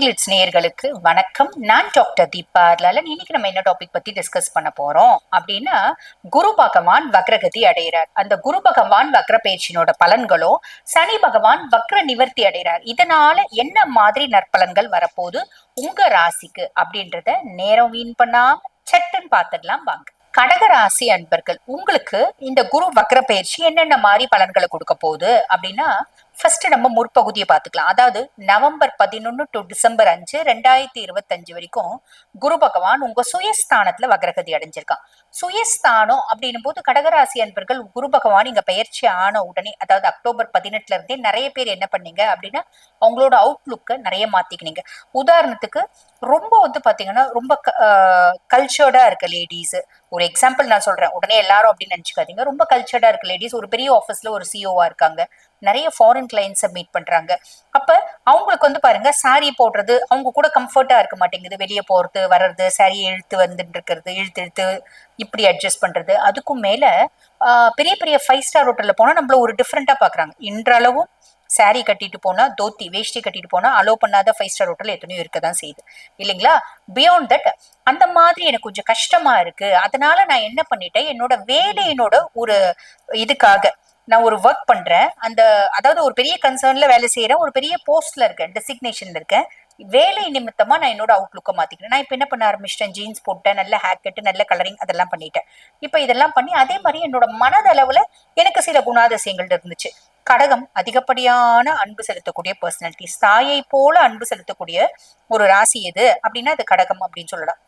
Glitz நேயர்களுக்கு வணக்கம். நான் டாக்டர் தீபா லலன் இன்னைக்கு நம்ம என்ன டாபிக் பத்தி டிஸ்கஸ் பண்ண போறோம் அப்படின்னா குரு பகவான் வக்ரகதி அடைகிறார். அந்த குரு பகவான் வக்ர பயிற்சியினோட பலன்களோ சனி பகவான் வக்ர நிவர்த்தி அடைகிறார். இதனால என்ன மாதிரி நற்பலன்கள் வரப்போகுது உங்க ராசிக்கு அப்படின்றத நேரம் வீண் பண்ணாம சட்டுன்னு பார்த்துடலாம் வாங்க. கடகராசி அன்பர்கள் உங்களுக்கு இந்த குரு வக்ர பயிற்சி என்னென்ன மாதிரி பலன்களை கொடுக்க போகுது அப்படின்னா ஃபர்ஸ்ட் நம்ம முற்பகுதியை பார்த்துக்கலாம். அதாவது நவம்பர் பதினொன்னு டு டிசம்பர் அஞ்சு ரெண்டாயிரத்தி இருபத்தஞ்சு வரைக்கும் குரு பகவான் உங்க சுயஸ்தானத்துல வக்ரகதி அடைஞ்சிருக்கான். சுயஸ்தானம் அப்படின்னும் போது கடகராசி அன்பர்கள் குரு பகவான் இங்க பயிற்சி ஆன உடனே அதாவது அக்டோபர் பதினெட்டுல இருந்தே நிறைய பேர் என்ன பண்ணீங்க அப்படின்னா அவங்களோட அவுட்லுக்கை நிறைய மாத்திக்கினீங்க. உதாரணத்துக்கு ரொம்ப வந்து பாத்தீங்கன்னா ரொம்ப கல்ச்சர்டா இருக்க லேடிஸ் ஒரு எக்ஸாம்பிள் நான் சொல்றேன். உடனே எல்லாரும் அப்படின்னு நினைச்சுக்காதீங்க. ரொம்ப கல்ச்சர்டா இருக்க லேடிஸ் ஒரு பெரிய ஆஃபீஸ்ல ஒரு சிஓவா இருக்காங்க. நிறைய ஃபாரின் கிளைண்ட்ஸை மீட் பண்றாங்க. அப்ப அவங்களுக்கு வந்து பாருங்க சாரி போடுறது அவங்க கூட கம்ஃபர்ட்டா இருக்க மாட்டேங்குது. வெளியே போறது வர்றது சாரி இழுத்து வந்துட்டு இருக்கிறது இழுத்து இழுத்து இப்படி அட்ஜஸ்ட் பண்றது. அதுக்கும் மேல பெரிய பெரிய ஃபைவ் ஸ்டார் ஹோட்டல்ல போனா நம்மள ஒரு டிஃப்ரெண்டா பாக்குறாங்க. இன்றளவும் சாரி கட்டிட்டு போனா தோத்தி வேஷ்டி கட்டிட்டு போனா அலோ பண்ணாத ஃபைவ் ஸ்டார் ஹோட்டல் எத்தனையோ இருக்க தான் செய்யுது. இல்லைங்களா? பியாண்ட் தட் அந்த மாதிரி எனக்கு கொஞ்சம் கஷ்டமா இருக்கு. அதனால நான் என்ன பண்ணிட்டேன்? என்னோட வேலையினோட ஒரு இதுக்காக நான் ஒரு ஒர்க் பண்றேன். அந்த அதாவது ஒரு பெரிய கன்சர்ன்ல வேலை செய்யறேன். ஒரு பெரிய போஸ்ட்ல இருக்கேன். டெசிக்னேஷன்ல இருக்கேன். வேலை நிமித்தமா நான் என்னோட அவுட்லுக்கை மாத்திக்கிறேன். நான் இப்ப என்ன பண்ண ஆரம்பிச்சிட்டேன்? ஜீன்ஸ் போட்டேன் நல்ல ஹேக்கெட்டு நல்ல கலரிங் அதெல்லாம் பண்ணிட்டேன். இப்ப இதெல்லாம் பண்ணி அதே மாதிரி என்னோட மனதளவுல எனக்கு சில குணாதிசயங்கள் இருந்துச்சு. கடகம் அதிகப்படியான அன்பு செலுத்தக்கூடிய பர்சனாலிட்டிஸ் தாயை போல அன்பு செலுத்தக்கூடிய ஒரு ராசி எது? அப்படின்னா அது கடகம் அப்படின்னு சொல்லலாம்.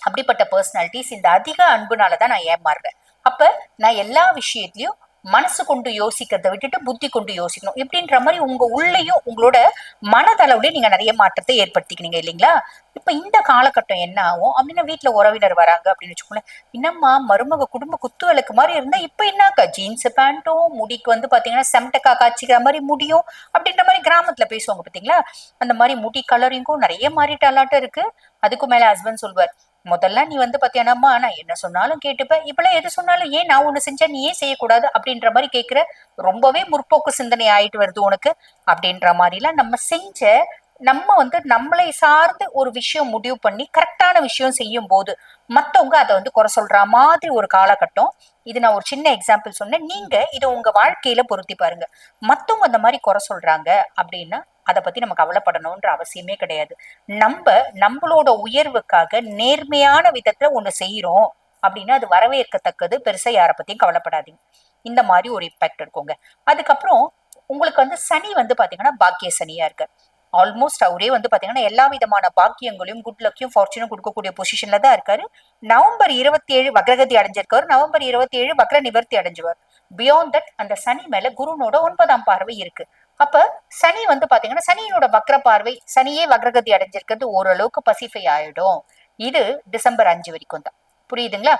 அப்படிப்பட்ட பர்சனாலிட்டிஸ் இந்த அதிக அன்புனாலதான் நான் ஏமாறுறேன் அப்ப நான் எல்லா விஷயத்திலயும் மனசு கொண்டு யோசிக்கிறத விட்டுட்டு புத்தி கொண்டு யோசிக்கணும். இப்படின்ற மாதிரி உங்க உள்ளேயும் உங்களோட மனதளவுலயும் நீங்க நிறைய மாற்றத்தை ஏற்படுத்திக்கிறீங்க இல்லைங்களா? இப்ப இந்த காலகட்டம் என்ன ஆகும்? அப்படின்னா வீட்டுல உறவினர் வராங்க அப்படின்னு வச்சுக்கோங்களேன். என்னம்மா மருமக குடும்ப குத்து விளக்கு மாதிரி இருந்தா இப்ப என்னக்கா? ஜீன்ஸ் பேண்ட்டும் முடிக்கு வந்து பாத்தீங்கன்னா செம்டக்கா காய்ச்சிக்கிற மாதிரி முடியும் அப்படின்ற மாதிரி கிராமத்துல பேசுவாங்க பாத்தீங்களா? அந்த மாதிரி முடி கலரிங்கும் நிறைய மாறிட்டாலாட்டம் இருக்கு. அதுக்கும் மேல ஹஸ்பண்ட் சொல்வார் முதல்ல நீ வந்து பாத்தியானம்மா நான் என்ன சொன்னாலும் கேட்டுப்ப. இப்பெல்லாம் எது சொன்னாலும் ஏன் நான் ஒண்ணு செஞ்சா நீ ஏன் செய்யக்கூடாது? அப்படின்ற மாதிரி கேட்கிற ரொம்பவே முற்போக்கு சிந்தனை ஆயிட்டு வருது உனக்கு. அப்படின்ற மாதிரிலாம் நம்ம செஞ்ச நம்ம வந்து நம்மளை சார்ந்து ஒரு விஷயம் முடிவு பண்ணி கரெக்டான விஷயம் செய்யும் போது மத்தவங்க அதை வந்து குறை சொல்ற மாதிரி ஒரு காலகட்டம். இது நான் ஒரு சின்ன எக்ஸாம்பிள் சொன்னேன். நீங்க இதை உங்க வாழ்க்கையில பொருத்தி பாருங்க. மத்தவங்க அந்த மாதிரி குறை சொல்றாங்க அப்படின்னா அதை பத்தி நம்ம கவலைப்படணும்ன்ற அவசியமே கிடையாது. நம்ம நம்மளோட உயர்வுக்காக நேர்மையான விதத்துல ஒண்ணு செய்யறோம் அப்படின்னா அது வரவேற்கத்தக்கது. பெருசா யாரை பத்தியும் கவலைப்படாதீங்க. இந்த மாதிரி ஒரு இம்பாக்ட் இருக்குங்க. அதுக்கப்புறம் உங்களுக்கு வந்து சனி வந்து பாத்தீங்கன்னா பாக்கிய சனியா இருக்கு. ஆல்மோஸ்ட் அவரே வந்து பாத்தீங்கன்னா எல்லா விதமான பாக்கியங்களையும் குட் லக்கையும் ஃபார்ச்சுனும் கொடுக்கக்கூடிய பொசிஷன்ல தான் இருக்காரு. நவம்பர் இருபத்தி ஏழு வக்ரகதி அடைஞ்சிருக்காரு நவம்பர் இருபத்தி ஏழு வக்ர நிவர்த்தி அடைஞ்சுவார். பியாண்ட் தட் அந்த சனி மேல குருனோட ஒன்பதாம் பார்வை இருக்கு. அப்ப சனி வந்து பாத்தீங்கன்னா சனியோட வக்ர பார்வை சனியே வக்ரகதி அடைஞ்சிருக்கிறது ஓரளவுக்கு பசிஃபை ஆயிடும். இது டிசம்பர் அஞ்சு வரைக்கும் தான் புரியுதுங்களா?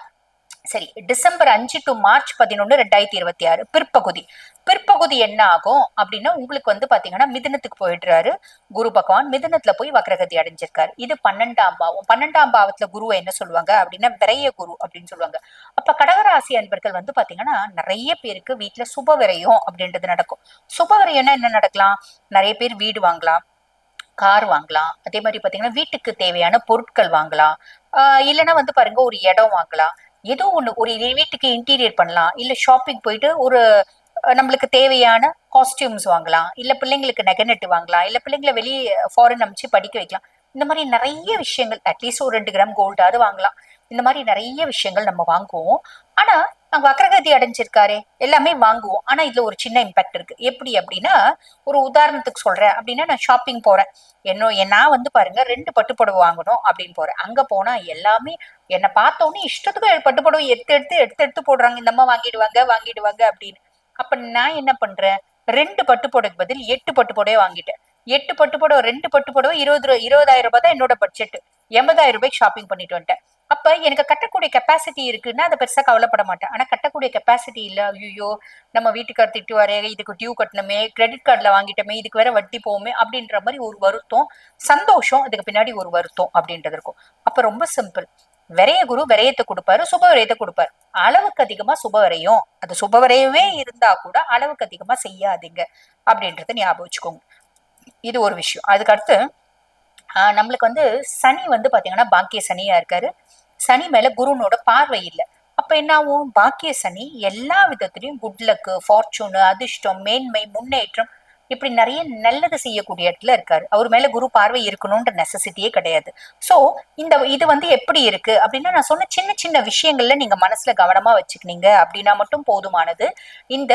சரி டிசம்பர் அஞ்சு டு மார்ச் பதினொன்னு ரெண்டாயிரத்தி இருபத்தி ஆறு பிற்பகுதி. பிற்பகுதி என்ன ஆகும் அப்படின்னா உங்களுக்கு வந்து பாத்தீங்கன்னா மிதுனத்துக்கு போயிடுறாரு. குரு பகவான் மிதனத்துல போய் வக்ரகதி அடைஞ்சிருக்காரு. இது பன்னெண்டாம் பாவம். பன்னெண்டாம் பாவத்துல குரு என்ன சொல்லுவாங்க அப்படின்னா விரைய குரு அப்படின்னு சொல்லுவாங்க. அப்ப கடகராசி அன்பர்கள் வந்து பாத்தீங்கன்னா நிறைய பேருக்கு வீட்டுல சுப விரயம் அப்படின்றது நடக்கும். சுப விரயம்னா என்ன நடக்கலாம்? நிறைய பேர் வீடு வாங்கலாம் கார் வாங்கலாம். அதே மாதிரி பாத்தீங்கன்னா வீட்டுக்கு தேவையான பொருட்கள் வாங்கலாம். ஆஹ் இல்லைன்னா வந்து பாருங்க ஒரு இடம் வாங்கலாம். ஏதோ ஒன்று ஒரு வீட்டுக்கு இன்டீரியர் பண்ணலாம் இல்லை ஷாப்பிங் போயிட்டு ஒரு நம்மளுக்கு தேவையான காஸ்டியூம்ஸ் வாங்கலாம் இல்லை பிள்ளைங்களுக்கு நெகநெட் வாங்கலாம் இல்லை பிள்ளைங்களை வெளியே ஃபாரின் அமிச்சு படிக்க வைக்கலாம். இந்த மாதிரி நிறைய விஷயங்கள் அட்லீஸ்ட் ஒரு ரெண்டு கிராம் கோல்டாவது வாங்கலாம். இந்த மாதிரி நிறைய விஷயங்கள் நம்ம வாங்குவோம். ஆனால் நாங்க அக்ரகதி அடைஞ்சிருக்காரு எல்லாமே வாங்குவோம். ஆனா இதுல ஒரு சின்ன இம்பாக்ட் இருக்கு. எப்படி அப்படின்னா ஒரு உதாரணத்துக்கு சொல்றேன். அப்படின்னா நான் ஷாப்பிங் போறேன். என்ன நான் வந்து பாருங்க ரெண்டு பட்டுப்புடவை வாங்கணும் அப்படின்னு போறேன். அங்க போனா எல்லாமே என்னை பார்த்தோன்னே இஷ்டத்துக்கு பட்டுப்புடவை எடுத்து எடுத்து எடுத்து எடுத்து போடுறாங்க. இந்த அம்மா வாங்கிடுவாங்க வாங்கிடுவாங்க அப்படின்னு. அப்ப நான் என்ன பண்றேன்? ரெண்டு பட்டுப்புடவைக்கு பதில் எட்டு பட்டுப்புடவை வாங்கிட்டேன். எட்டு பட்டுப்புடவை ரெண்டு பட்டுப்புடவை இருபது ரூபா இருபதாயிரம் ரூபாய் தான் என்னோட பட்ஜெட் எண்பதாயிரம் ரூபாய்க்கு ஷாப்பிங் பண்ணிட்டு வந்துட்டேன். அப்ப எனக்கு கட்டக்கூடிய கெப்பாசிட்டி இருக்குன்னா அதை பெருசா கவலைப்பட மாட்டேன். ஆனா கட்டக்கூடிய கெப்பாசிட்டி இல்ல. ஐயோ நம்ம வீட்டுக்கார் வரைய இதுக்கு டியூ கட்டணுமே கிரெடிட் கார்டுல வாங்கிட்டோமே இதுக்கு வேற வட்டி போவோமே அப்படின்ற மாதிரி ஒரு வருத்தம் சந்தோஷம் அதுக்கு பின்னாடி ஒரு வருத்தம் அப்படின்றது இருக்கும். அப்ப ரொம்ப சிம்பிள் விரைய குரு விரயத்தை கொடுப்பாரு சுப விரயத்தை கொடுப்பாரு. அளவுக்கு அதிகமா சுப வரையும். அது சுப விரயமே இருந்தா கூட அளவுக்கு அதிகமா செய்யாதீங்க அப்படின்றத ஞாபகம் வச்சுக்கோங்க. இது ஒரு விஷயம். அதுக்கு அடுத்து நம்மளுக்கு வந்து சனி வந்து பாத்தீங்கன்னா பாக்கிய சனியா இருக்காரு. சனி மேல குருனோட பார்வை இல்லை. அப்ப என்ன ஆகும்? பாக்கிய சனி எல்லா விதத்திலையும் குட் லக்கு ஃபார்ச்சூனு அதிர்ஷ்டம் மேன்மை முன்னேற்றம் இப்படி நிறைய நல்லது செய்யக்கூடிய இடத்துல இருக்காரு. அவர் மேல குரு பார்வை இருக்கணும்ன்ற நெசசிட்டியே கிடையாது. சோ இந்த இது வந்து எப்படி இருக்கு? அப்படின்னா நான் சொன்ன சின்ன சின்ன விஷயங்கள்ல நீங்க மனசுல கவனமா வச்சுக்கினீங்க. அப்படின்னா மட்டும் போதுமானது. இந்த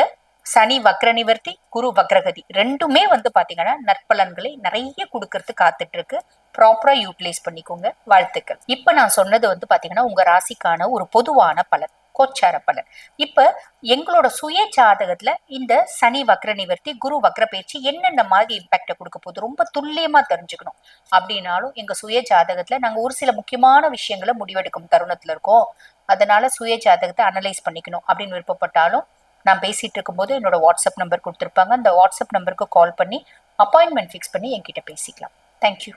சனி வக்ர நிவர்த்தி குரு வக்ரகதி ரெண்டுமே வந்து பாத்தீங்கன்னா நற்பலன்களை நிறைய கொடுக்கறது காத்துட்டு இருக்கு ப்ராப்பரா யூட்டிலைஸ் பண்ணிக்கோங்க. வாழ்த்துக்கள். இப்ப நான் சொன்னது வந்து பாத்தீங்கன்னா உங்க ராசிக்கான ஒரு பொதுவான பலன் கோச்சார பலன். இப்ப எங்களோட சுய ஜாதகத்துல இந்த சனி வக்ர நிவர்த்தி குரு வக்ர பயிற்சி என்னென்ன மாதிரி இம்பாக்ட கொடுக்க போகுது ரொம்ப துல்லியமா தெரிஞ்சுக்கணும். அப்படின்னாலும் எங்க சுய ஜாதகத்துல நாங்க ஒரு சில முக்கியமான விஷயங்களை முடிவெடுக்கும் தருணத்துல இருக்கோம். அதனால சுய ஜாதகத்தை அனலைஸ் பண்ணிக்கணும் அப்படின்னு விருப்பப்பட்டாலும் நான் பேசிகிட்டு இருக்கும்போது என்னோட வாட்ஸ்அப் நம்பர் கொடுத்துருப்பாங்க. அந்த வாட்ஸ்அப் நம்பருக்கு கால் பண்ணி அப்பாயின்மெண்ட் ஃபிக்ஸ் பண்ணி என்கிட்ட பேசிக்கலாம். தேங்க்யூ